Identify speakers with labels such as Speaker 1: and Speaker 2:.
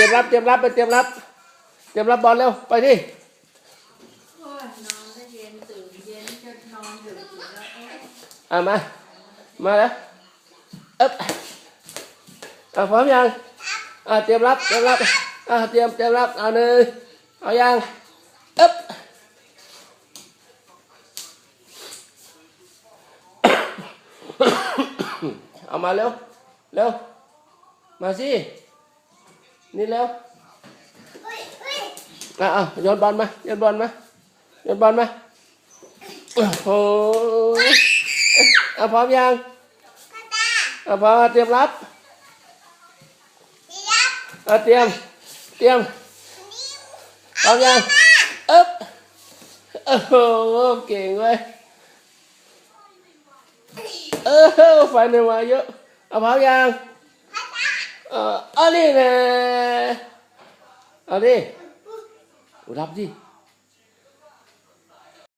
Speaker 1: รียมรับเตรียมรับไปเตรียมรับ เตรียมรับบอลเร็วไปดิ
Speaker 2: โอ้ยนอนก็เย็นตื่นเย็นจะนอนดึกอยู่แล้วเอ๊ะ
Speaker 1: อะมา มาแล้วเอ๊บอะพร้อมยังอะเตรียมรับเตรียมรับอะเตรียมเตรียมรับเอาหนึ่งเอายังเอ๊บเอามาเร็วเร็วมาสิ นี่เร็วอะเอาโยนบอลมาโยนบอลมาโยนบอลมาโอ้โหเอาพร้อมยังเอาพร้อมเตรียมรับเอาเตรียม เตรียมพร้อมยังเอ๊บโอ้โหเก่งเว้ยเออไฟในมาเยอะเอาเผายัง เออเอานี่แน่เอาดิรับดิ